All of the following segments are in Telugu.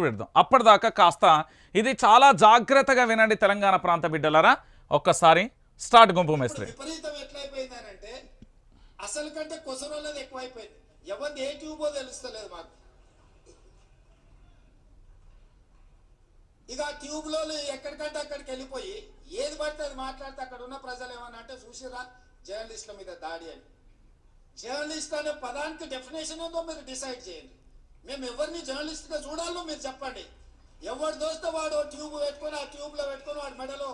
పెడదాం అప్పటిదాకా కాస్త ఇది చాలా జాగ్రత్తగా వినండి తెలంగాణ ప్రాంత బిడ్డలారా. ఒక్కసారి స్టార్ట్ గుంపు మేస్త్రి. విపరీతం అసలు కంటే కొసరోళ్ళది ఎక్కువైపోయింది. ఎవరిది ఏ ట్యూబో తెలుస్తలేదు మాకు. ఇక ఆ ట్యూబ్లో ఎక్కడికంటే అక్కడికి వెళ్ళిపోయి ఏది పడితే అది మాట్లాడితే అక్కడ ఉన్న ప్రజలు ఏమన్నా అంటే చూసిరా జర్నలిస్టుల మీద దాడి అని. జర్నలిస్ట్ అనే పదానికి డెఫినేషన్ ఉందో మీరు డిసైడ్ చేయండి. మేము ఎవరిని జర్నలిస్ట్గా చూడాలో మీరు చెప్పండి. ఎవరు దోస్తే వాడు ట్యూబ్ పెట్టుకొని ఆ ట్యూబ్లో పెట్టుకొని వాడు మెడలో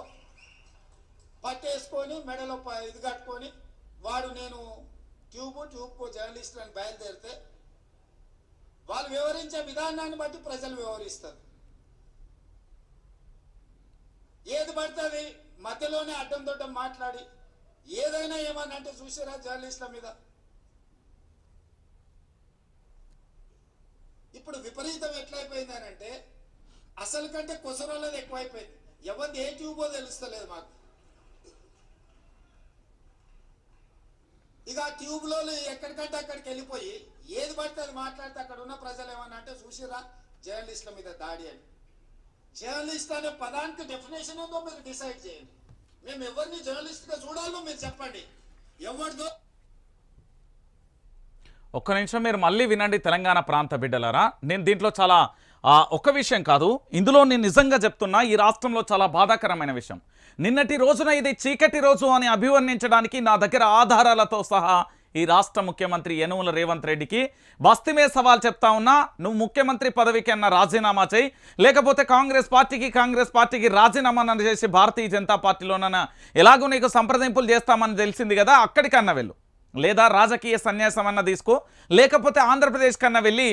పట్టేసుకొని మెడలో ప- ఇది కట్టుకొని వాడు నేను ట్యూబ్ ట్యూబ్ జర్నలిస్ట్ అని బయలుదేరితే వాళ్ళు వివరించే విధానాన్ని బట్టి ప్రజలు వివరిస్తారు. ఏది పడుతుంది మధ్యలోనే అడ్డం దొడ్డం మాట్లాడి ఏదైనా ఏమన్నా అంటే చూసారా జర్నలిస్టుల మీద. ఇప్పుడు విపరీతం ఎట్లయిపోయిందనంటే అసలు కంటే కొసరోళ్ళది ఎక్కువైపోయింది. ఎవరిది ఏ ట్యూబో తెలుస్తలేదు మాకు. ఇక ఆ ట్యూబ్లో ఎక్కడికంటే అక్కడికి వెళ్ళిపోయి ఏది పడితే అది మాట్లాడితే అక్కడ ఉన్న ప్రజలు ఏమన్నా అంటే చూసిరా జర్నలిస్టుల మీద దాడి అని. జర్నలిస్ట్ అనే పదానికి డెఫినేషన్ ఏందో మీరు డిసైడ్ చేయండి. మేము ఎవరిని జర్నలిస్ట్గా చూడాలో మీరు చెప్పండి. ఎవరిదో ఒక్క నిమిషం మీరు మళ్ళీ వినండి తెలంగాణ ప్రాంత బిడ్డలారా. నేను దీంట్లో చాలా ఒక్క విషయం కాదు. ఇందులో నేను నిజంగా చెప్తున్నా ఈ రాష్ట్రంలో చాలా బాధాకరమైన విషయం. నిన్నటి రోజున ఇది చీకటి రోజు అని అభివర్ణించడానికి నా దగ్గర ఆధారాలతో సహా ఈ రాష్ట్ర ముఖ్యమంత్రి యనుమల రేవంత్ రెడ్డికి బస్తిమే సవాల్ చెప్తా ఉన్నా నువ్వు ముఖ్యమంత్రి పదవికి అన్న రాజీనామా చేయి. లేకపోతే కాంగ్రెస్ పార్టీకి కాంగ్రెస్ పార్టీకి రాజీనామా చేసి భారతీయ జనతా పార్టీలోనన్నా ఎలాగో నీకు సంప్రదింపులు చేస్తామని తెలిసింది కదా అక్కడికన్నా వెళ్ళు. లేదా రాజకీయ సన్యాసం అన్న తీసుకో లేకపోతే ఆంధ్రప్రదేశ్ కన్నా వెళ్ళి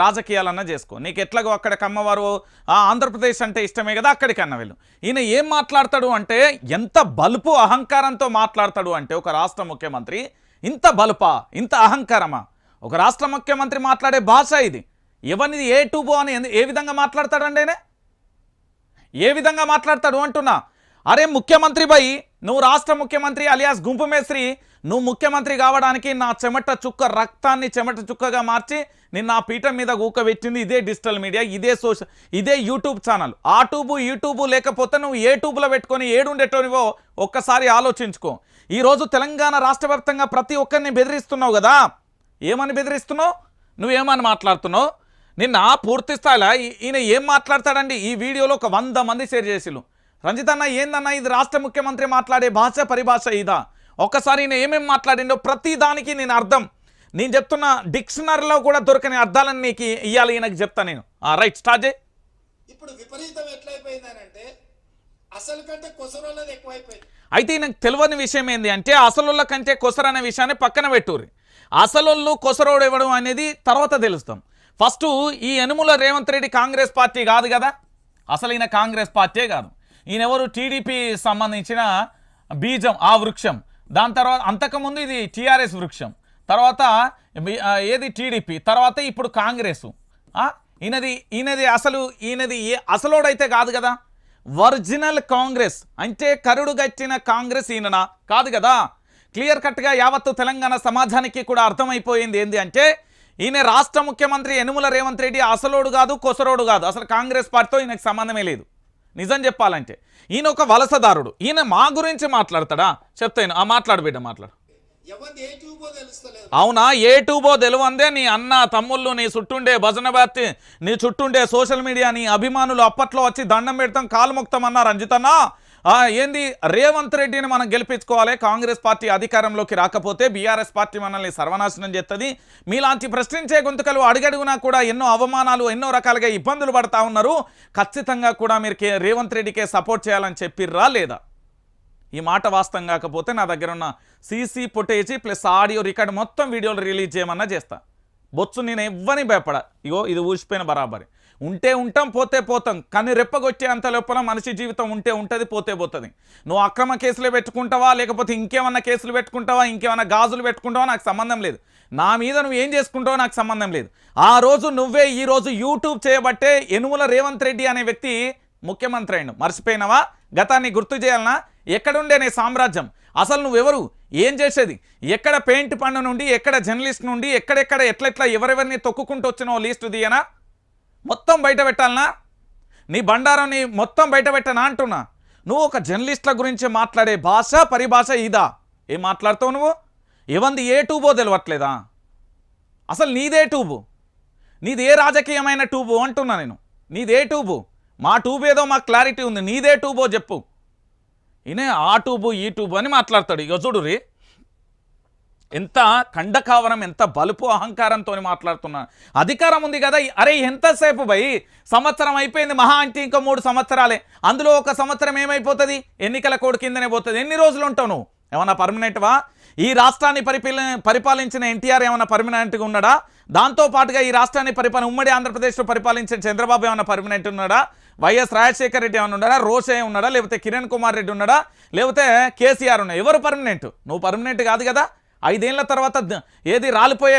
రాజకీయాలన్నా చేసుకో. నీకు ఎట్లాగో అక్కడ కమ్మవారు ఆ ఆంధ్రప్రదేశ్ అంటే ఇష్టమే కదా అక్కడికన్నా వెళ్ళు. ఈయన ఏం మాట్లాడతాడు అంటే ఎంత బలుపు అహంకారంతో మాట్లాడతాడు అంటే ఒక రాష్ట్ర ముఖ్యమంత్రి ఇంత బలుపా ఇంత అహంకారమా? ఒక రాష్ట్ర ముఖ్యమంత్రి మాట్లాడే భాష ఇది. ఎవరిది ఏ టూబో అని ఏ విధంగా మాట్లాడతాడండి ఆయన? ఏ విధంగా మాట్లాడతాడు అంటున్నా? అరే ముఖ్యమంత్రి బై నువ్వు రాష్ట్ర ముఖ్యమంత్రి అలియాస్ గుంపు మేస్త్రి నువ్వు ముఖ్యమంత్రి కావడానికి నా చెమట చుక్క రక్తాన్ని చెమట చుక్కగా మార్చి నిన్న ఆ పీఠం మీద ఊకబెట్టింది ఇదే డిజిటల్ మీడియా ఇదే సోషల్ ఇదే యూట్యూబ్ ఛానల్. ఆ ట్యూబు యూట్యూబు లేకపోతే నువ్వు ఏ ట్యూబ్లో పెట్టుకొని ఏడుండేటోనివో ఒక్కసారి ఆలోచించుకో. ఈరోజు తెలంగాణ రాష్ట్ర వ్యాప్తంగా ప్రతి ఒక్కరిని బెదిరిస్తున్నావు కదా? ఏమని బెదిరిస్తున్నావు? నువ్వేమని మాట్లాడుతున్నావు? నిన్న పూర్తి స్థాయిలో ఈయన ఏం మాట్లాడతాడండి? ఈ వీడియోలో ఒక వంద మంది షేర్ చేసిలు రంజిత్ అన్న ఏందన్న ఇది రాష్ట్ర ముఖ్యమంత్రి మాట్లాడే భాష పరిభాష ఇదా? ఒక్కసారి ఈయన ఏమేం మాట్లాడిండో ప్రతి దానికి నేను అర్థం. నేను చెప్తున్న డిక్షనరీలో కూడా దొరకని అర్థాలని నీకు ఇవ్వాలి ఈయనకి చెప్తా నేను. రైట్ స్టార్ట్ చేయి. ఇప్పుడు విపరీతం ఎట్లయిపోయిందనంటే అసలు కంటే కొసరోళ్ళది ఎక్కువైపోయింది. అయితే ఈయనకు తెలియని విషయం ఏంది అంటే అసలుళ్ళ కంటే కొసరు అనే విషయాన్ని పక్కన పెట్టుర్రి. అసలుళ్ళు కొసరోడు ఇవ్వడం అనేది తర్వాత తెలుస్తాం. ఫస్ట్ ఈ యనుముల రేవంత్ రెడ్డి కాంగ్రెస్ పార్టీ కాదు కదా? అసలు ఈయన కాంగ్రెస్ పార్టీ కాదు. ఈయన ఎవరు టీడీపీ సంబంధించిన బీజం ఆ వృక్షం. దాని తర్వాత అంతకుముందు ఇది టీఆర్ఎస్ వృక్షం. తర్వాత ఏది టీడీపీ? తర్వాత ఇప్పుడు కాంగ్రెసు. ఆ? ఈయనది ఈయనది అసలు ఈయనది ఏ అసలోడైతే కాదు కదా? ఒరిజినల్ కాంగ్రెస్. అంటే కరుడు గట్టిన కాంగ్రెస్ ఈయననా? కాదు కదా? క్లియర్ కట్గా యావత్తు తెలంగాణ సమాజానికి కూడా అర్థమైపోయింది ఏంది అంటే ఈయన రాష్ట్ర ముఖ్యమంత్రి యనుమల రేవంత్ రెడ్డి అసలోడు కాదు కొసరోడు కాదు. అసలు కాంగ్రెస్ పార్టీతో ఈయనకు సంబంధమే లేదు. నిజం చెప్పాలంటే ఈయన ఒక వలసదారుడు. ఈయన మా గురించి మాట్లాడతాడా? చెప్తాను ఆ మాట్లాడు బిడ్డ మాట్లాడు. ఏ ట్యూబో అవునా? ఏ టూబో తెలివందే? నీ అన్న తమ్ముళ్ళు నీ చుట్టుండే భజన భక్తి నీ చుట్టుండే సోషల్ మీడియా నీ అభిమానులు అప్పట్లో వచ్చి దండం పెడతాం కాలు మొక్తాం అన్నారు రంజితన్నా ఆ, ఏంది? రేవంత్ రెడ్డిని మనం గెలిపించుకోవాలి. కాంగ్రెస్ పార్టీ అధికారంలోకి రాకపోతే బీఆర్ఎస్ పార్టీ మనల్ని సర్వనాశనం చేస్తుంది. మీలాంటి ప్రశ్నించే గొంతుకలు అడుగడుగునా కూడా ఎన్నో అవమానాలు ఎన్నో రకాలుగా ఇబ్బందులు పడతా ఉన్నారు. ఖచ్చితంగా కూడా మీరు కే- రేవంత్ రెడ్డికే సపోర్ట్ చేయాలని చెప్పిర్రా లేదా? ఈ మాట వాస్తవం కాకపోతే నా దగ్గర ఉన్న CC footage plus audio record మొత్తం వీడియోలు రిలీజ్ చేయమన్నా చేస్తా. బొచ్చు నేను ఎవ్వని భయపడ ఇగో ఇది ఊసిపోయిన బరాబరి. ఉంటే ఉంటాం పోతే పోతాం. కానీ రెప్పగొట్టే అంత లోపల మనిషి జీవితం ఉంటే ఉంటుంది పోతే పోతుంది. నువ్వు అక్రమ కేసులే పెట్టుకుంటావా లేకపోతే ఇంకేమన్నా కేసులు పెట్టుకుంటావా ఇంకేమన్నా గాజులు పెట్టుకుంటావా నాకు సంబంధం లేదు. నా మీద నువ్వు ఏం చేసుకుంటావో నాకు సంబంధం లేదు. ఆ రోజు నువ్వే ఈ రోజు యూట్యూబ్ చేయబట్టే ఎనుముల రేవంత్ రెడ్డి అనే వ్యక్తి ముఖ్యమంత్రి అయిండు మర్చిపోయినావా? గతాన్ని గుర్తు చేయాలనా? ఎక్కడుండే నీ సామ్రాజ్యం? అసలు నువ్వెవరు? ఏం చేసేది? ఎక్కడ పెయింట్ పండు నుండి ఎక్కడ జర్నలిస్ట్ నుండి ఎక్కడెక్కడ ఎట్లెట్లా ఎవరెవరిని తొక్కుకుంటూ వచ్చినావు లీస్టు దియనా మొత్తం బయట పెట్టాలనా? నీ బండారాన్ని మొత్తం బయట పెట్టనా అంటున్నా? నువ్వు ఒక జర్నలిస్ట్ల గురించి మాట్లాడే భాష పరిభాష ఇదా? ఏం మాట్లాడుతావు నువ్వు? ఏవంది ఏ టూబో తెలియట్లేదా అసలు నీదే ట్యూబు నీది ఏ రాజకీయమైన ట్యూబు అంటున్నా నేను. నీదే ట్యూబు మా ట్యూబ్ ఏదో మాకు క్లారిటీ ఉంది. నీదే ట్యూబో చెప్పు. ఈయనే ఆ ట్యూబు ఈ ట్యూబు అని మాట్లాడతాడు. ఇక చూడు రీ. ఎంత ఖండకావరం ఎంత బలుపు అహంకారంతో మాట్లాడుతున్నా. అధికారం ఉంది కదా అరే ఎంతసేపు భయ్ సంవత్సరం అయిపోయింది మహా అంటే ఇంకా మూడు సంవత్సరాలే. అందులో ఒక సంవత్సరం ఏమైపోతుంది? ఎన్నికల కోడ్ కిందనే పోతుంది. ఎన్ని రోజులు ఉంటావు నువ్వు? ఏమన్నా పర్మనెంట్వా? ఈ రాష్ట్రాన్ని పరిపాల పరిపాలించిన ఎన్టీఆర్ ఏమైనా పర్మనెంట్గా ఉన్నాడా? దాంతో పాటుగా ఈ రాష్ట్రాన్ని పరిపాలన ఉమ్మడి ఆంధ్రప్రదేశ్లో పరిపాలించిన చంద్రబాబు ఏమైనా పర్మనెంట్ ఉన్నాడా? వైఎస్ రాజశేఖర రెడ్డి ఏమైనా ఉన్నాడా? రోషే ఉన్నాడా? లేకపోతే కిరణ్ కుమార్ రెడ్డి ఉన్నాడా? లేకపోతే కేసీఆర్ ఉన్నా ఎవరు పర్మనెంట్? నువ్వు పర్మనెంట్ కాదు కదా. ఐదేళ్ళ తర్వాత ఏది రాలిపోయే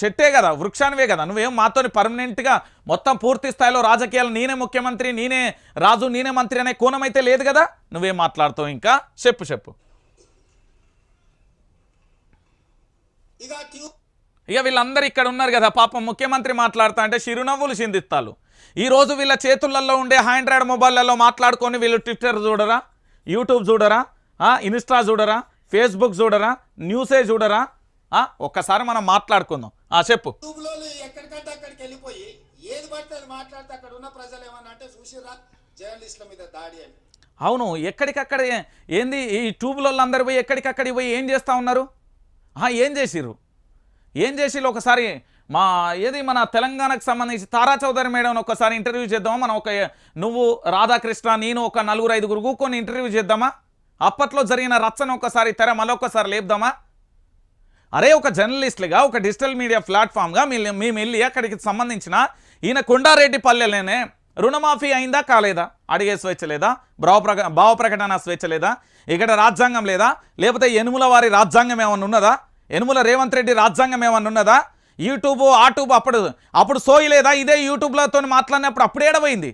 చెట్టే కదా వృక్షానివే కదా. నువ్వేం మాతోని పర్మనెంట్గా మొత్తం పూర్తి స్థాయిలో రాజకీయాలు నేనే ముఖ్యమంత్రి నేనే రాజు నేనే మంత్రి అనే కోణం అయితే లేదు కదా? నువ్వేం మాట్లాడుతావు ఇంకా? చెప్పు చెప్పు. ఇక వీళ్ళందరూ ఇక్కడ ఉన్నారు కదా పాపం ముఖ్యమంత్రి మాట్లాడుతా అంటే చిరునవ్వులు చిందిస్తాలు. ఈ రోజు వీళ్ళ చేతులలో ఉండే ఆండ్రాయిడ్ మొబైల్లలో మాట్లాడుకొని వీళ్ళు ట్విట్టర్ చూడరా యూట్యూబ్ చూడరా ఇన్స్టా చూడరా? ఫేస్బుక్ చూడరా న్యూసే చూడరా? ఒక్కసారి మనం మాట్లాడుకుందాం. ఆ చెప్పు. ఎక్కడికంటే అక్కడికి వెళ్ళిపోయి ఏది పడితే మాట్లాడితే అక్కడ ఉన్న ప్రజలు ఏమన్నా అంటే చూసిరా జర్నలిస్టుల మీద దాడి అని. అవును ఎక్కడికక్కడ ఏంది? ఈ ట్యూబ్లో అందరు పోయి ఎక్కడికక్కడికి పోయి ఏం చేస్తూ ఉన్నారు? ఆ, ఏం చేసిర్రు? ఏం చేసిర్రు ఒకసారి? మా ఏది మన తెలంగాణకు సంబంధించి తారా చౌదరి మేడం ఒకసారి ఇంటర్వ్యూ చేద్దామా? మనం ఒక నువ్వు రాధాకృష్ణ నేను ఒక నలుగురు ఐదుగురు కూకొని ఇంటర్వ్యూ చేద్దామా? అప్పట్లో జరిగిన రచ్చను ఒకసారి తెర మరొకసారి లేపుదామా? అరే ఒక జర్నలిస్ట్లుగా ఒక డిజిటల్ మీడియా ప్లాట్ఫామ్గా మీ మేము వెళ్ళి అక్కడికి సంబంధించిన ఈయన కొండారెడ్డి పల్లెలోనే రుణమాఫీ అయిందా కాలేదా? అడిగే స్వేచ్ఛ లేదా? భావ భావ ప్రకటన స్వేచ్ఛ లేదా? ఇక్కడ రాజ్యాంగం లేదా? లేకపోతే ఎనుముల వారి రాజ్యాంగం ఏమన్నా ఉన్నదా? ఎనుముల రేవంత్ రెడ్డి రాజ్యాంగం ఏమన్నా ఉన్నదా? యూట్యూబ్ ఆటూబ్ అప్పుడు అప్పుడు సోయి లేదా? ఇదే యూట్యూబ్లతో మాట్లాడినప్పుడు అప్పుడు ఏడవైంది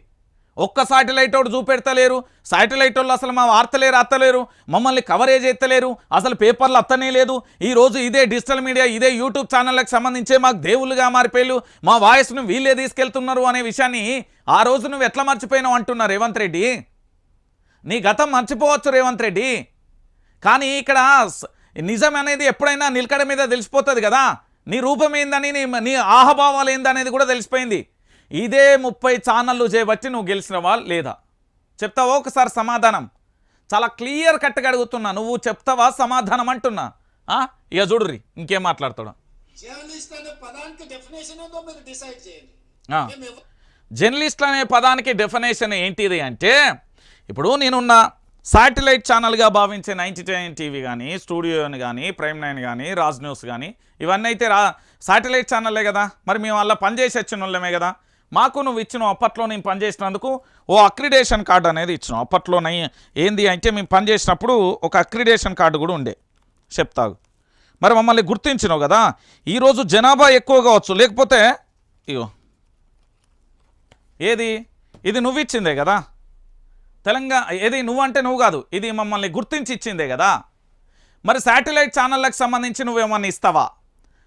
ఒక్క సాటిలైట్ వాడు చూపెడతలేరు. సాటిలైట్ వాళ్ళు అసలు మా వార్తలేరు అత్తలేరు మమ్మల్ని కవరేజ్ ఎత్తలేరు అసలు పేపర్లు అత్తనే లేదు. ఈ రోజు ఇదే డిజిటల్ మీడియా ఇదే యూట్యూబ్ ఛానళ్ళకి సంబంధించే మాకు దేవుళ్ళుగా మారిపోయారు మా వాయిస్ను వీళ్ళే తీసుకెళ్తున్నారు అనే విషయాన్ని ఆ రోజు నువ్వు ఎట్లా మర్చిపోయినావు అంటున్నారు రేవంత్ రెడ్డి? నీ గతం మర్చిపోవచ్చు రేవంత్ రెడ్డి. కానీ ఇక్కడ స- నిజం అనేది ఎప్పుడైనా నిలకడ మీద తెలిసిపోతుంది కదా. నీ రూపం ఏందని నీ నీ ఆహభావాలు ఏందనేది కూడా తెలిసిపోయింది. ఇదే ముప్పై ఛానళ్ళు చేయబట్టి నువ్వు గెలిచినవా లేదా? చెప్తావా? ఒకసారి సమాధానం. చాలా క్లియర్ కట్గా అడుగుతున్నా. నువ్వు చెప్తావా? సమాధానం అంటున్నా. ఆ? ఇక చూడుర్రి. ఇంకేం మాట్లాడతాడు? జర్నలిస్ట్ అనే పదానికి డెఫినేషన్ ఏంటిది అంటే ఇప్పుడు నేనున్న శాటిలైట్ ఛానల్గా భావించే నైంటీ టైన్ టీవీ కానీ స్టూడియోని కానీ ప్రైమ్ నైన్ కానీ రాజ్ న్యూస్ కానీ ఇవన్నీ అయితే రా శాటిలైట్ ఛానల్లే కదా? మరి మేము అలా పనిచేసి వచ్చిన వాళ్ళమే కదా? మాకు నువ్వు ఇచ్చినావు అప్పట్లో నేను పనిచేసినందుకు ఓ అక్రిడేషన్ కార్డు అనేది ఇచ్చినావు. అప్పట్లోనై ఏంది అంటే మేము పనిచేసినప్పుడు ఒక అక్రిడేషన్ కార్డు కూడా ఉండే. చెప్తాగు మరి మమ్మల్ని గుర్తించినావు కదా? ఈరోజు జనాభా ఎక్కువ కావచ్చు. లేకపోతే ఇగో. ఏది? ఇది నువ్వు ఇచ్చిందే కదా? తెలంగాణ ఏది నువ్వంటే నువ్వు కాదు. ఇది మమ్మల్ని గుర్తించి ఇచ్చిందే కదా? మరి శాటిలైట్ ఛానళ్ళకు సంబంధించి నువ్వేమన్నా ఇస్తావా?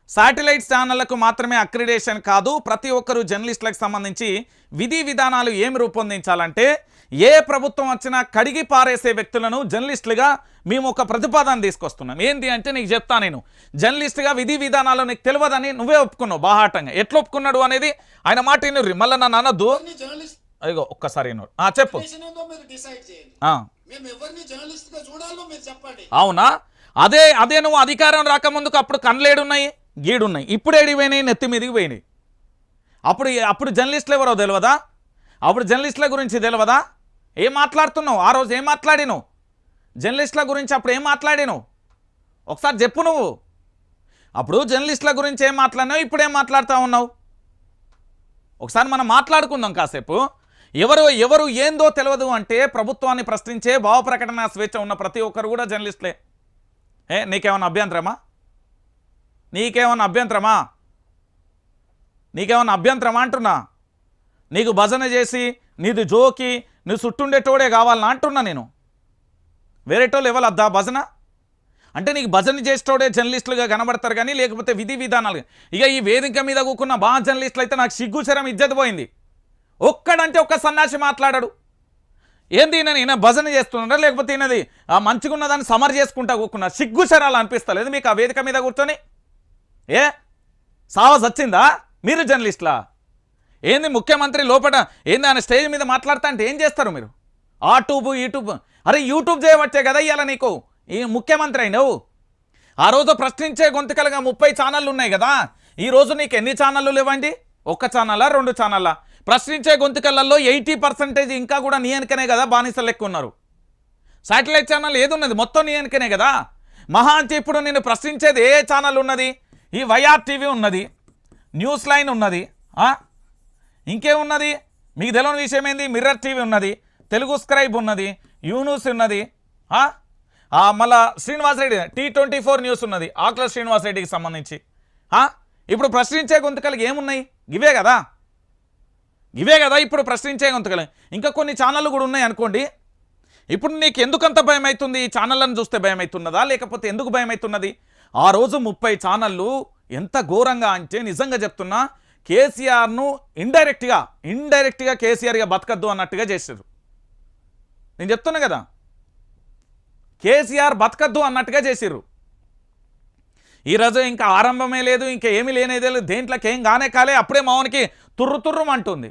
శాటిలైట్ ఛానళ్ళకు మాత్రమే అక్రిడేషన్ కాదు ప్రతి ఒక్కరు జర్నలిస్టులకు సంబంధించి విధి విధానాలు ఏమి రూపొందించాలంటే ఏ ప్రభుత్వం వచ్చినా కడిగి పారేసే వ్యక్తులను జర్నలిస్టులుగా మేము ఒక ప్రతిపాదన తీసుకొస్తున్నాం. ఏంటి అంటే నీకు చెప్తా నేను జర్నలిస్ట్గా విధి విధానాలు నీకు తెలియదని నువ్వే ఒప్పుకున్నావు బాహాటంగా. ఎట్లా ఒప్పుకున్నాడు అనేది ఆయన మాట వినుర్రి మళ్ళీ నన్ను అనొద్దు అయ్యో ఒక్కసారి చెప్పు. అవునా? అదే అదే నువ్వు అధికారం రాకముందుకు అప్పుడు కళ్ళేడున్నాయి గీడున్నాయి. ఇప్పుడు ఏడి పోయినాయి నెత్తి మీదకి పోయినాయి. అప్పుడు అప్పుడు జర్నలిస్టులు ఎవరో తెలియదా అప్పుడు జర్నలిస్టుల గురించి తెలియదా ఏం మాట్లాడుతున్నావు? ఆ రోజు ఏం మాట్లాడినావు? జర్నలిస్టుల గురించి అప్పుడు ఏం మాట్లాడినావు? ఒకసారి చెప్పు నువ్వు. అప్పుడు జర్నలిస్టుల గురించి ఏం మాట్లాడినావు? ఇప్పుడు ఏం మాట్లాడుతూ ఉన్నావు? ఒకసారి మనం మాట్లాడుకుందాం కాసేపు. ఎవరు ఎవరు ఏందో తెలియదు అంటే ప్రభుత్వాన్ని ప్రశ్నించే భావ ప్రకటన స్వేచ్ఛ ఉన్న ప్రతి ఒక్కరు కూడా జర్నలిస్టులే. ఏ నీకేమైనా అభ్యంతరమా? నీకేమన్నా అభ్యంతరమా? నీకేమన్నా అభ్యంతరమా అంటున్నా? నీకు భజన చేసి నీది జోకి నీ చుట్టుండేటోడే కావాలన్నా అంటున్నా నేను. వేరేటోళ్ళు ఇవ్వాలద్దా భజన? అంటే నీకు భజన చేసేటోడే జర్నలిస్టులుగా కనబడతారు కానీ లేకపోతే విధి విధానాలు. ఇక ఈ వేదిక మీద కూకున్న బా జర్నలిస్టులు అయితే నాకు సిగ్గుచరం ఇజ్జత పోయింది. ఒక్కడంటే ఒక్క సన్నాసి మాట్లాడాడు. ఏంది ఈయన ఈయన భజన చేస్తున్నారా లేకపోతే ఈయనది ఆ మంచిగా ఉన్నదాన్ని సమర్ చేసుకుంటా కూకున్నా? సిగ్గుచరాలు అనిపిస్తలేదు మీకు ఆ వేదిక మీద కూర్చొని? ఏ? సావస్ వచ్చిందా మీరు జర్నలిస్ట్లా? ఏంది ముఖ్యమంత్రి లోపల ఏంది ఆయన స్టేజ్ మీద మాట్లాడతా అంటే ఏం చేస్తారు మీరు? ఆ ట్యూబ్ యూట్యూబ్ అరే యూట్యూబ్ చేయవచ్చే కదా ఇవాళ నీకు? ఈ ముఖ్యమంత్రి అయినవు. ఆ రోజు ప్రశ్నించే గొంతుకలుగా ముప్పై ఛానళ్ళు ఉన్నాయి కదా? ఈ రోజు నీకు ఎన్ని ఛానళ్ళు లేవండి? ఒక్క ఛానలా రెండు ఛానల్లా ప్రశ్నించే గొంతుకలలో ఎయిటీ పర్సెంటేజ్ ఇంకా కూడా నీ వెనకనే కదా బానిసలు లెక్క ఉన్నారు. శాటిలైట్ ఛానల్ ఏది ఉన్నది? మొత్తం నీ వెనకనే కదా? మహా అంటే ఇప్పుడు నేను ప్రశ్నించేది ఏ ఛానల్ ఉన్నది? ఈ వైఆర్ టీవీ ఉన్నది న్యూస్ లైన్ ఉన్నది ఇంకేమున్నది? మీకు తెలియని విషయం ఏంది? మిర్రర్ టీవీ ఉన్నది తెలుగు స్క్రైబ్ ఉన్నది యూన్యూస్ ఉన్నది మళ్ళా Srinivasa Reddy T twenty four news ఉన్నది ఆకుల శ్రీనివాసరెడ్డికి సంబంధించి ఇప్పుడు ప్రశ్నించే గొంతుకలకి ఏమున్నాయి? ఇవే కదా. ఇవే కదా ఇప్పుడు ప్రశ్నించే గొంతుకలు. ఇంకా కొన్ని ఛానళ్ళు కూడా ఉన్నాయి అనుకోండి. ఇప్పుడు నీకు ఎందుకంత భయం అవుతుంది ఈ ఛానళ్ళను చూస్తే భయం అవుతున్నదా లేకపోతే ఎందుకు భయం అవుతున్నది ఆ రోజు ముప్పై ఛానళ్ళు ఎంత ఘోరంగా అంటే నిజంగా చెప్తున్నా కేసీఆర్ను ఇండైరెక్ట్గా ఇండైరెక్ట్గా కేసీఆర్గా బతకద్దు అన్నట్టుగా చేశారు నేను చెప్తున్నా కదా కేసీఆర్ బతకద్దు అన్నట్టుగా చేసిర్రు. ఈరోజు ఇంకా ఆరంభమే లేదు ఇంకా ఏమీ లేనేదే లేదు దేంట్లోకి ఏం కానే కాలే అప్పుడే మౌనికి తుర్రు తుర్రం అంటుంది.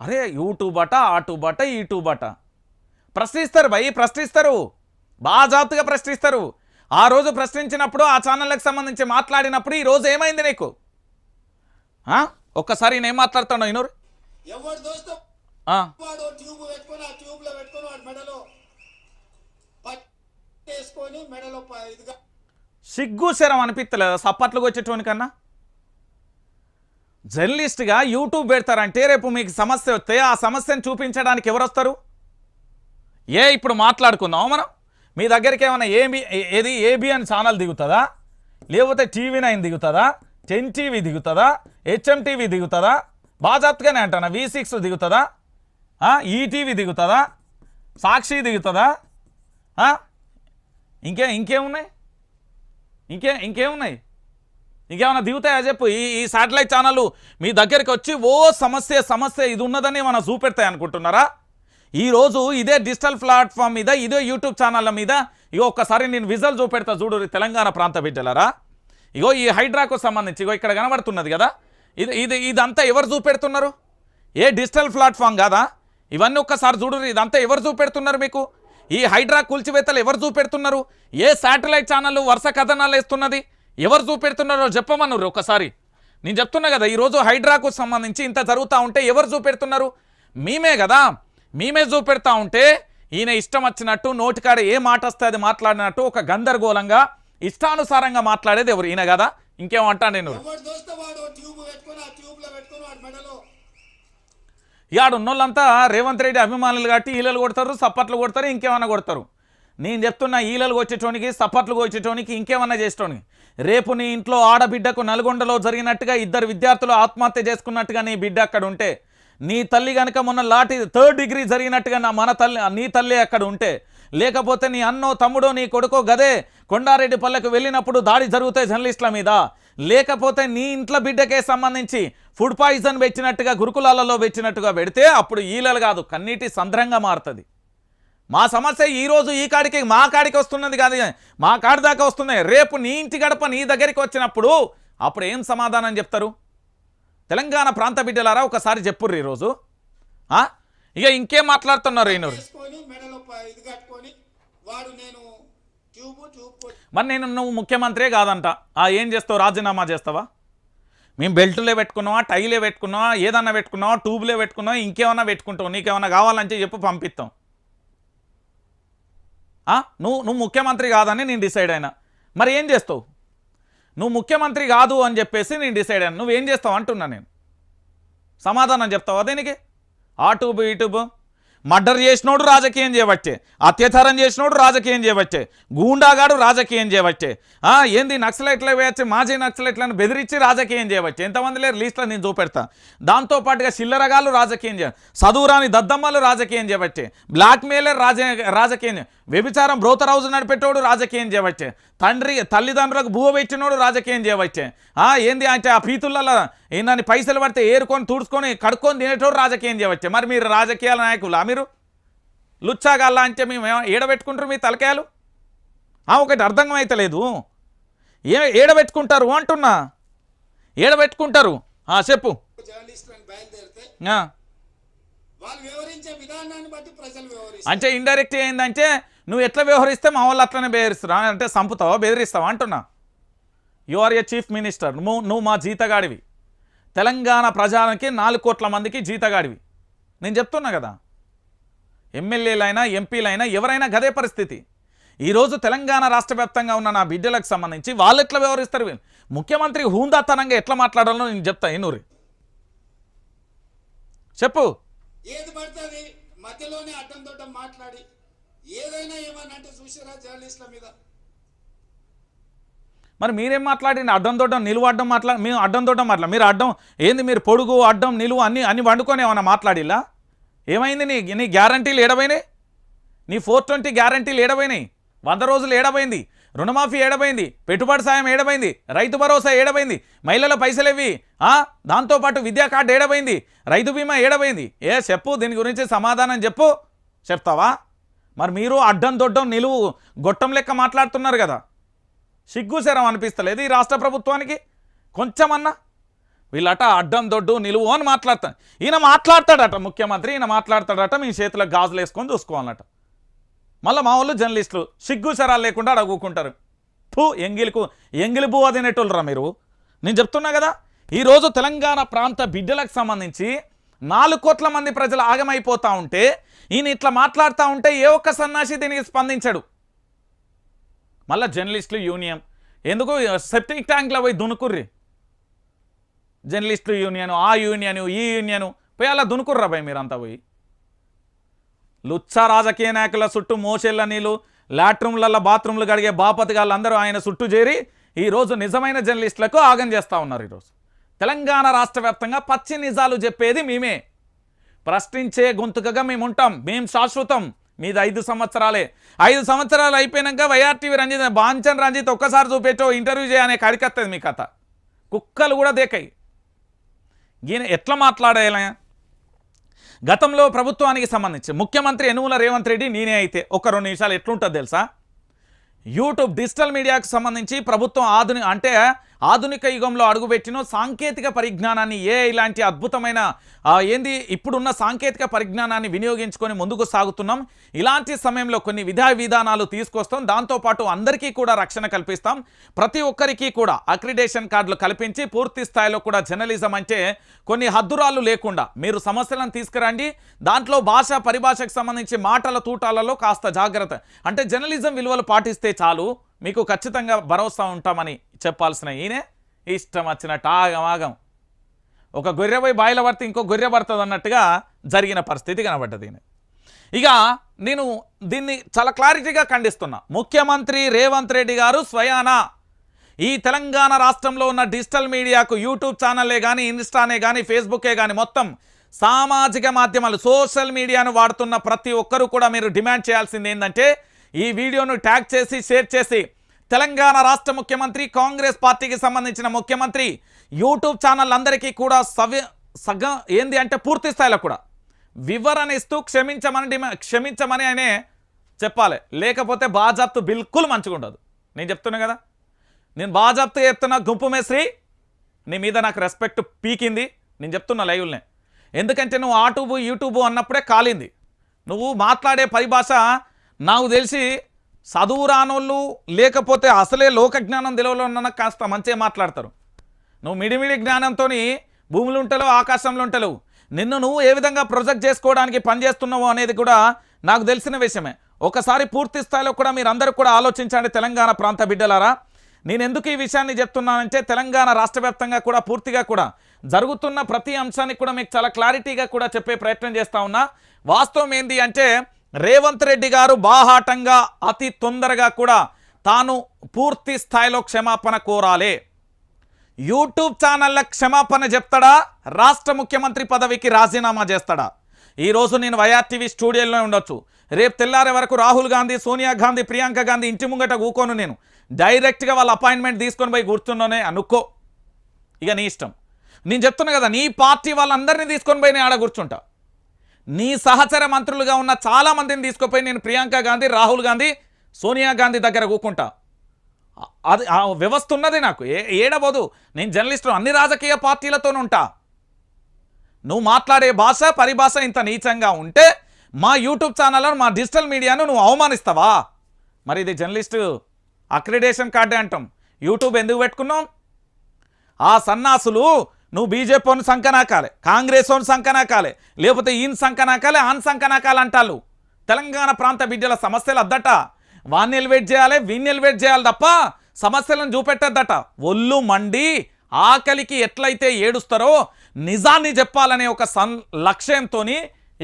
అరే యూట్యూబ్ అట ఆ ట్యూబ్ అట ఈ అట ప్రశ్నిస్తారు భయ్ ప్రశ్నిస్తారు. బాగా జాగ్రత్తగా ప్రశ్నిస్తారు. ఆ రోజు ప్రశ్నించినప్పుడు ఆ ఛానళ్ళకి సంబంధించి మాట్లాడినప్పుడు ఈ రోజు ఏమైంది నీకు? ఒక్కసారి నేను మాట్లాడుతాను ఇనూరు? సిగ్గు శరం అనిపిస్తలేదా సప్పట్లకు వచ్చేటోని కన్నా? జర్నలిస్ట్గా యూట్యూబ్ పెడతారంటే రేపు మీకు సమస్య వస్తే ఆ సమస్యను చూపించడానికి ఎవరు వస్తారు ఏ ఇప్పుడు మాట్లాడుకుందాం మనం? మీ దగ్గరికి ఏమైనా ఏబి ఏ- ఏది ఏబి అని ఛానల్ దిగుతుందా? లేకపోతే టీవీ నైన్ దిగుతుందా? టెన్ టీవీ దిగుతుందా? హెచ్ఎం టీవీ దిగుతుందా? బాజాప్తగానే అంటాను? వి సిక్స్ దిగుతుందా? ఈటీవీ దిగుతుందా? సాక్షి దిగుతుందా? ఇంకే ఇంకేమున్నాయి? ఇంకే ఇంకేమున్నాయి? ఇంకేమైనా దిగుతాయా చెప్పు? ఈ ఈ శాటిలైట్ ఛానళ్ళు మీ దగ్గరికి వచ్చి ఓ సమస్య సమస్య ఇది ఉన్నదని ఏమైనా చూపెడతాయి అనుకుంటున్నారా ఈరోజు ఇదే డిజిటల్ ప్లాట్ఫామ్ మీద ఇదే యూట్యూబ్ ఛానళ్ళ మీద ఇగో ఒక్కసారి నేను విజువల్ చూపెడతా చూడు తెలంగాణ ప్రాంత బిడ్డలరా. ఇగో ఈ హైడ్రాకు సంబంధించి ఇగో ఇక్కడ కనబడుతున్నది కదా. ఇది ఇది ఇదంతా ఎవరు చూపెడుతున్నారు? ఏ డిజిటల్ ప్లాట్ఫామ్ కాదా? ఇవన్నీ ఒక్కసారి చూడు ఇదంతా ఎవరు చూపెడుతున్నారు మీకు? ఈ హైడ్రా కూల్చివేతలు ఎవరు చూపెడుతున్నారు? ఏ శాటిలైట్ ఛానళ్ళు వరుస కథనాలు వేస్తున్నది? ఎవరు చూపెడుతున్నారో చెప్పమన్నారు ఒకసారి నేను చెప్తున్నా కదా ఈరోజు హైడ్రాకు సంబంధించి ఇంత జరుగుతూ ఉంటే ఎవరు చూపెడుతున్నారు? మేమే కదా. మేమే చూపెడతా ఉంటే ఈయన ఇష్టం వచ్చినట్టు నోటికాడ ఏ మాట వస్తే అది మాట్లాడినట్టు ఒక గందరగోళంగా ఇష్టానుసారంగా మాట్లాడేది ఎవరు? ఈయన కదా? ఇంకేమంటా నేను? ఎవడు దోస్తో వాడు? ట్యూబ్ పెట్టుకొని ఆ ట్యూబ్లో పెట్టుకొని వాడు మెడలో. ఇవాడు ఉన్నోళ్ళంతా రేవంత్ రెడ్డి అభిమానులు కాబట్టి ఈలలు కొడతారు సప్పట్లు కొడతారు ఇంకేమన్నా కొడతారు. నేను చెప్తున్నా ఈలలు కొచ్చేటోనికి సప్పట్లు కొచ్చేటోనికి ఇంకేమన్నా చేసేటోనికి. రేపు నీ ఇంట్లో ఆడబిడ్డకు నల్గొండలో జరిగినట్టుగా ఇద్దరు విద్యార్థులు ఆత్మహత్య చేసుకున్నట్టుగా నీ బిడ్డ అక్కడ ఉంటే నీ తల్లి కనుక మొన్న లాటి థర్డ్ డిగ్రీ జరిగినట్టుగా నా మన తల్లి నీ తల్లి అక్కడ ఉంటే లేకపోతే నీ అన్నో తమ్ముడో నీ కొడుకో గదే కొండారెడ్డి పల్లెకు వెళ్ళినప్పుడు దాడి జరుగుతాయి జర్నలిస్టుల మీద. లేకపోతే నీ ఇంట్లో బిడ్డకే సంబంధించి ఫుడ్ పాయిజన్ పెట్టినట్టుగా గురుకులాలలో పెట్టినట్టుగా పెడితే అప్పుడు ఈలలు కాదు కన్నీటి సంద్రంగా మారుతుంది. మా సమస్య ఈరోజు ఈ కాడికి మా కాడికి వస్తున్నది కాదు మా కాడి దాకా వస్తున్నాయి. రేపు నీ ఇంటి గడప నీ దగ్గరికి వచ్చినప్పుడు అప్పుడు ఏం సమాధానం చెప్తారు? తెలంగాణ ప్రాంత బిడ్డలారా ఒకసారి చెప్పుర్రు ఈరోజు. ఆ? ఇక ఇంకేం మాట్లాడుతున్నారు ఈయనరు మరి నేను నువ్వు ముఖ్యమంత్రే కాదంట. ఆ ఏం చేస్తావు? రాజీనామా చేస్తావా? మేము బెల్టులే పెట్టుకున్నావా టైలే పెట్టుకున్నావా ఏదన్నా పెట్టుకున్నావా ట్యూబ్లే పెట్టుకున్నావా ఇంకేమన్నా పెట్టుకుంటావు? నీకేమన్నా కావాలంటే చెప్పు పంపిస్తాం? నువ్వు నువ్వు ముఖ్యమంత్రి కాదని నేను డిసైడ్ అయినా. మరి ఏం చేస్తావు? నువ్వు ముఖ్యమంత్రి కాదు అని చెప్పేసి నేను డిసైడ్ అయ్యాను. నువ్వేం చేస్తావు? అంటున్నా నేను. సమాధానం చెప్తావా దేనికి? ఆ ట్యూబ్ ఈ ట్యూబ్ మర్డర్ చేసినోడు రాజకీయం చేయవచ్చే అత్యాచారం చేసినోడు రాజకీయం చేయవచ్చే గూండాగాడు రాజకీయం చేయవచ్చే ఏంది నక్సలైట్లు వేయచ్చు మాజీ నక్సలైట్లను బెదిరించి రాజకీయం చేయవచ్చు ఎంతమంది లేరు? లీస్ట్లో నేను చూపెడతా. దాంతోపాటుగా చిల్లరగాళ్ళు రాజకీయం చేయ చదువురాని దద్దమ్మలు రాజకీయం చేయవచ్చే బ్లాక్మెయిలర్ రాజ రాజకీయం చేయ- వ్యభిచారం బ్రోతరౌజు నడిపెట్టోడు రాజకీయం చేయవచ్చే. తండ్రి తల్లిదండ్రులకు భూవ పెట్టినోడు రాజకీయం చేయవచ్చే. ఆ ఏంది అంటే ఆ పీతులలో ఏందని పైసలు పడితే ఏరుకొని తుడుచుకొని కడుక్కొని తినేటోడు రాజకీయం చేయవచ్చే. మరి మీరు రాజకీయాల నాయకులా మీరు? లుచ్చాగల్లా అంటే మేము ఏడబెట్టుకుంటారు మీ తలకాయలు? ఆ, ఒకటి అర్థం అవుతలేదు ఏ ఏడబెట్టుకుంటారు అంటున్నా. ఏడబెట్టుకుంటారు. ఆ, చెప్పు. అంటే ఇండైరెక్ట్ ఏంటంటే నువ్వు ఎట్లా వ్యవహరిస్తే మా వాళ్ళు అట్లనే బెదిరిస్తున్నా అంటే సంపుతావా? బెదిరిస్తావా? అంటున్నా. You are a chief minister నువ్వు నువ్వు మా జీతగాడివి. తెలంగాణ ప్రజానికి నాలుగు కోట్ల మందికి జీతగాడివి. నేను చెప్తున్నా కదా. ఎమ్మెల్యేలైనా ఎంపీలైనా ఎవరైనా గదే పరిస్థితి. ఈరోజు తెలంగాణ రాష్ట్ర వ్యాప్తంగా ఉన్న నా బిడ్డలకు సంబంధించి వాళ్ళు ఎట్లా వ్యవహరిస్తారు? ముఖ్యమంత్రి హూందాతనంగా ఎట్లా మాట్లాడాలో నేను చెప్తా ఇనూరి చెప్పు. ఏది పడుతుంది మధ్యలోనే అడ్డం దొడ్డం మాట్లాడి ఏదైనా ఏమని అంటే చూసారా జర్నలిస్టుల మీద. మరి మీరేం మాట్లాడండి అడ్డం తోటం నిలువు అడ్డం మాట్లా మేము అడ్డం దొడ్డం మాట్లా మీరు అడ్డం ఏంది మీరు పొడుగు అడ్డం నిలువు అన్ని అన్ని వండుకొని ఏమన్నా మాట్లాడిలా? ఏమైంది నీ నీ గ్యారంటీలు ఏడబోయినాయి? నీ ఫోర్ ట్వంటీ గ్యారంటీలు ఏడబోయినాయి? వంద రోజులు ఏడబోయింది? రుణమాఫీ ఏడబైంది పెట్టుబడి సాయం ఏడబైంది రైతు భరోసా ఏడబైంది మహిళల పైసలు ఇవి దాంతోపాటు విద్యా కార్డు ఏడబైంది రైతు బీమా ఏడబైంది ఏ చెప్పు దీని గురించి సమాధానం చెప్పు. చెప్తావా? మరి మీరు అడ్డం దొడ్డం నిలువు గొట్టం లెక్క మాట్లాడుతున్నారు కదా. సిగ్గుశరం అనిపిస్తలేదు ఈ రాష్ట్ర ప్రభుత్వానికి? కొంచెమన్నా? వీళ్ళట అడ్డం దొడ్డు నిలువు అని మాట్లాడతాను ఈయన మాట్లాడతాడట ముఖ్యమంత్రి ఈయన మాట్లాడతాడట మీ చేతిలో గాజులు వేసుకొని చూసుకోవాలట. మళ్ళీ మా వాళ్ళు జర్నలిస్టులు సిగ్గుశరాలు లేకుండా అడుగుకుంటారు. పూ ఎంగిలికు ఎంగిలి పువ్వు తినేటోళ్ళరా మీరు. నేను చెప్తున్నా కదా ఈరోజు తెలంగాణ ప్రాంత బిడ్డలకు సంబంధించి నాలుగు కోట్ల మంది ప్రజలు ఆగమైపోతూ ఉంటే ఈయన ఇట్లా మాట్లాడుతూ ఉంటే ఏ ఒక్క సన్నాసి దీనికి స్పందించడు. మళ్ళీ జర్నలిస్టులు యూనియన్. ఎందుకు? సెప్టిక్ ట్యాంక్లో పోయి దునుకుర్రి. జర్నలిస్టులు యూనియన్ ఆ యూనియన్ ఈ యూనియన్. పోయి అలా దునుకుర్రా భయ్ మీరంతా పోయి. లుచ్చ రాజకీయ నాయకుల చుట్టూ మోషెళ్ళ నీళ్ళు లాట్రూమ్లలో బాత్రూమ్లు కడిగే బాపతిగాళ్ళందరూ ఆయన చుట్టూ చేరి ఈరోజు నిజమైన జర్నలిస్టులకు ఆగం చేస్తూ ఉన్నారు ఈరోజు. తెలంగాణ రాష్ట్ర వ్యాప్తంగా పచ్చి నిజాలు చెప్పేది మేమే. ప్రశ్నించే గొంతుకగా మేము ఉంటాం మేము శాశ్వతం. మీది ఐదు సంవత్సరాలే. ఐదు సంవత్సరాలు అయిపోయినాక వైఆర్టీవీ రంజిత్ బాంచన్ రంజిత్ ఒక్కసారి చూపెట్టో ఇంటర్వ్యూ చేయనే కడికత్తది మీ కథ. కుక్కలు కూడా దేకాయి ఈయన ఎట్లా మాట్లాడేలా? గతంలో ప్రభుత్వానికి సంబంధించి ముఖ్యమంత్రి యనుమల రేవంత్ రెడ్డి నేనే అయితే ఒక రెండు నిమిషాలు ఎట్లుంటుంది తెలుసా? యూట్యూబ్ డిజిటల్ మీడియాకు సంబంధించి ప్రభుత్వం ఆధునిక అంటే ఆధునిక యుగంలో అడుగుపెట్టిన సాంకేతిక పరిజ్ఞానాన్ని ఏ ఇలాంటి అద్భుతమైన ఏంది ఇప్పుడున్న సాంకేతిక పరిజ్ఞానాన్ని వినియోగించుకొని ముందుకు సాగుతున్నాం. ఇలాంటి సమయంలో కొన్ని విధా విధానాలు తీసుకొస్తాం. దాంతోపాటు అందరికీ కూడా రక్షణ కల్పిస్తాం. ప్రతి ఒక్కరికి కూడా అక్రిడేషన్ కార్డులు కల్పించి పూర్తి స్థాయిలో కూడా జర్నలిజం అంటే కొన్ని హద్దురాలు లేకుండా మీరు సమస్యలను తీసుకురండి. దాంట్లో భాష పరిభాషకు సంబంధించి మాటల తూటాలలో కాస్త జాగ్రత్త. అంటే జర్నలిజం విలువలు పాటిస్తే చాలు. మీకు ఖచ్చితంగా భరోసా ఉంటామని చెప్పాల్సిన ఈయనే ఇష్టం వచ్చినట్టు ఆగం ఆగం. ఒక గొర్రె పోయి బాయిల పడితే ఇంకో గొర్రె పడుతుంది అన్నట్టుగా జరిగిన పరిస్థితి కనబడ్డది ఇక నేను దీన్ని చాలా క్లారిటీగా ఖండిస్తున్నా. ముఖ్యమంత్రి రేవంత్ రెడ్డి గారు స్వయానా ఈ తెలంగాణ రాష్ట్రంలో ఉన్న డిజిటల్ మీడియాకు యూట్యూబ్ ఛానల్లే కానీ ఇన్స్టానే కానీ ఫేస్బుకే కానీ మొత్తం సామాజిక మాధ్యమాలు సోషల్ మీడియాను వాడుతున్న ప్రతి ఒక్కరూ కూడా మీరు డిమాండ్ చేయాల్సింది ఏంటంటే ఈ వీడియోను ట్యాగ్ చేసి షేర్ చేసి తెలంగాణ రాష్ట్ర ముఖ్యమంత్రి కాంగ్రెస్ పార్టీకి సంబంధించిన ముఖ్యమంత్రి యూట్యూబ్ ఛానల్ అందరికీ కూడా సవ్య సగం ఏంది అంటే పూర్తి స్థాయిలో కూడా వివరణ ఇస్తూ క్షమించమని డిమా క్షమించమని ఆయనే చెప్పాలి. లేకపోతే బాజాప్తు బిల్కుల్ మంచిగా ఉండదు నేను చెప్తున్నా కదా. నేను బాజాప్తు చెప్తున్నా గుంపు మేస్త్రి నీ మీద నాకు రెస్పెక్ట్ పీకింది. నేను చెప్తున్నా లైవ్లనే. ఎందుకంటే నువ్వు ఆటూబు యూట్యూబు అన్నప్పుడే కాలింది. నువ్వు మాట్లాడే పరిభాష నాకు తెలిసి చదువు రానోళ్ళు లేకపోతే అసలే లోక జ్ఞానం తెలియలో కాస్త మంచిగా మాట్లాడతారు. నువ్వు మిడిమిడి జ్ఞానంతో భూములు ఉంటలేవు ఆకాశంలో ఉంటలేవు. నిన్ను నువ్వు ఏ విధంగా ప్రొజెక్ట్ చేసుకోవడానికి పనిచేస్తున్నావు అనేది కూడా నాకు తెలిసిన విషయమే. ఒకసారి పూర్తి స్థాయిలో కూడా మీరందరూ కూడా ఆలోచించండి తెలంగాణ ప్రాంత బిడ్డలారా. నేను ఎందుకు ఈ విషయాన్ని చెప్తున్నానంటే తెలంగాణ రాష్ట్ర కూడా పూర్తిగా కూడా జరుగుతున్న ప్రతి అంశానికి కూడా మీకు చాలా క్లారిటీగా కూడా చెప్పే ప్రయత్నం చేస్తా ఉన్నా. వాస్తవం ఏంది అంటే రేవంత్ రెడ్డి గారు బాహాటంగా అతి తొందరగా కూడా తాను పూర్తి స్థాయిలో క్షమాపణ కోరాలి. యూట్యూబ్ ఛానళ్ళ క్షమాపణ చెప్తాడా? రాష్ట్ర ముఖ్యమంత్రి పదవికి రాజీనామా చేస్తాడా? ఈరోజు నేను వైఆర్టీవీ స్టూడియోలో ఉండొచ్చు. రేపు తెల్లారే వరకు రాహుల్ గాంధీ సోనియా గాంధీ ప్రియాంక గాంధీ ఇంటి ముంగట కూకోను నేను. డైరెక్ట్గా వాళ్ళ అపాయింట్మెంట్ తీసుకొని పోయి కూర్చున్నానే అనుకో. ఇక నీ ఇష్టం. నేను చెప్తున్నా కదా నీ పార్టీ వాళ్ళందరినీ తీసుకొని పోయి నేను ఆడ కూర్చుంటా. నీ సహచర మంత్రులుగా ఉన్న చాలా మందిని తీసుకుపోయి నేను ప్రియాంక గాంధీ రాహుల్ గాంధీ సోనియా గాంధీ దగ్గర కూకుంటా. అది ఆ వ్యవస్థ ఉన్నది నాకు. ఏ ఏడబోదు నేను జర్నలిస్టు అన్ని రాజకీయ పార్టీలతోనే ఉంటా. నువ్వు మాట్లాడే భాష పరిభాష ఇంత నీచంగా ఉంటే మా యూట్యూబ్ ఛానల్లో మా డిజిటల్ మీడియాను నువ్వు అవమానిస్తావా? మరి ఇది జర్నలిస్టు అక్రిడేషన్ కార్డే అంటాం. యూట్యూబ్ ఎందుకు పెట్టుకున్నాం? ఆ సన్నాసులు నువ్వు బీజేపీని సంకనాకాలే కాంగ్రెస్ అని సంకనాకాలే లేకపోతే ఈయన సంకనాకాలే ఆన్ సంకనాకాలే అంటారు. తెలంగాణ ప్రాంత బిడ్డల సమస్యలు అద్దట. వాన్ని ఎలివేట్ చేయాలి వీన్ని ఎలివేట్ చేయాలి తప్ప సమస్యలను చూపెట్టద్దట. ఒళ్ళు మండి ఆకలికి ఎట్లయితే ఏడుస్తారో నిజాన్ని చెప్పాలనే ఒక సన్ లక్ష్యంతో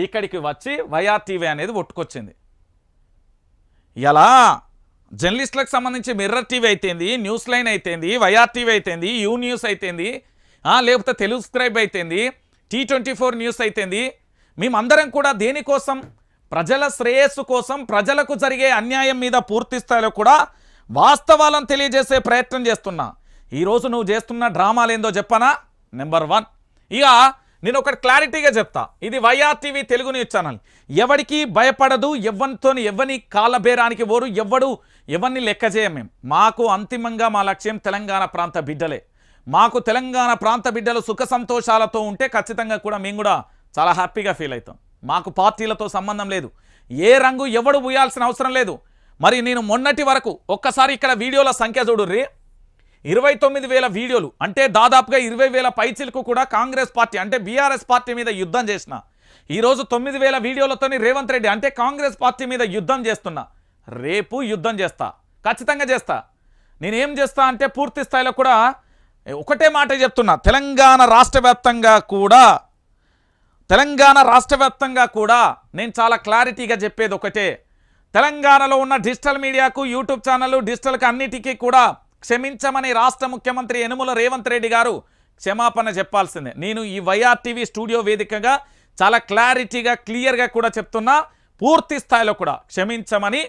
ఇక్కడికి వచ్చి వైఆర్ టీవీ అనేది ఒట్టుకొచ్చింది. ఇలా జర్నలిస్టులకు సంబంధించి మిర్రర్ టీవీ అయితేంది న్యూస్ లైన్ అయితేంది వైఆర్టీవీ అయితేంది యూ న్యూస్ అయితేంది లేకపోతే తెలుగు స్క్రైబ్ అయితేంది టీ ట్వంటీ ఫోర్ న్యూస్ అయితేంది మేమందరం కూడా దేనికోసం ప్రజల శ్రేయస్సు కోసం ప్రజలకు జరిగే అన్యాయం మీద పూర్తి స్థాయిలో కూడా వాస్తవాలను తెలియజేసే ప్రయత్నం చేస్తున్నా. ఈరోజు నువ్వు చేస్తున్న డ్రామాలు ఏందో చెప్పనా? నెంబర్ వన్ ఇక నేను ఒకటి క్లారిటీగా చెప్తా. ఇది వైఆర్టీవీ తెలుగు న్యూస్ ఛానల్. ఎవరికి భయపడదు ఎవరితో ఎవరిని కాలబేరానికి ఓరు ఎవడు ఎవరిని లెక్క చేయం మేము మాకు అంతిమంగా మా లక్ష్యం తెలంగాణ ప్రాంత బిడ్డలే. మాకు తెలంగాణ ప్రాంత బిడ్డలు సుఖ సంతోషాలతో ఉంటే ఖచ్చితంగా కూడా మేము కూడా చాలా హ్యాపీగా ఫీల్ అవుతాం. మాకు పార్టీలతో సంబంధం లేదు. ఏ రంగు ఎవడు పోయాల్సిన అవసరం లేదు. మరి నేను మొన్నటి వరకు ఒక్కసారి ఇక్కడ వీడియోల సంఖ్య చూడుర్రి ఇరవై తొమ్మిది వేల వీడియోలు. అంటే దాదాపుగా ఇరవై వేల పైచిలకు కూడా కాంగ్రెస్ పార్టీ అంటే బీఆర్ఎస్ పార్టీ మీద యుద్ధం చేసిన. ఈరోజు తొమ్మిది వేల వీడియోలతోని రేవంత్ రెడ్డి అంటే కాంగ్రెస్ పార్టీ మీద యుద్ధం చేస్తున్నా. రేపు యుద్ధం చేస్తా. ఖచ్చితంగా చేస్తా. నేనేం చేస్తా అంటే పూర్తి స్థాయిలో కూడా ఒకటే మాట చెప్తున్నా. తెలంగాణ రాష్ట్ర వ్యాప్తంగా కూడా తెలంగాణ రాష్ట్ర వ్యాప్తంగా కూడా నేను చాలా క్లారిటీగా చెప్పేది ఒకటే. తెలంగాణలో ఉన్న డిజిటల్ మీడియాకు యూట్యూబ్ ఛానల్ డిజిటల్కి అన్నిటికీ కూడా క్షమించమని రాష్ట్ర ముఖ్యమంత్రి యనుమల రేవంత్ రెడ్డి గారు క్షమాపణ చెప్పాల్సిందే. నేను ఈ వైఆర్ టీవీ స్టూడియో వేదికగా చాలా క్లారిటీగా క్లియర్గా కూడా చెప్తున్నా. పూర్తి స్థాయిలో కూడా క్షమించమని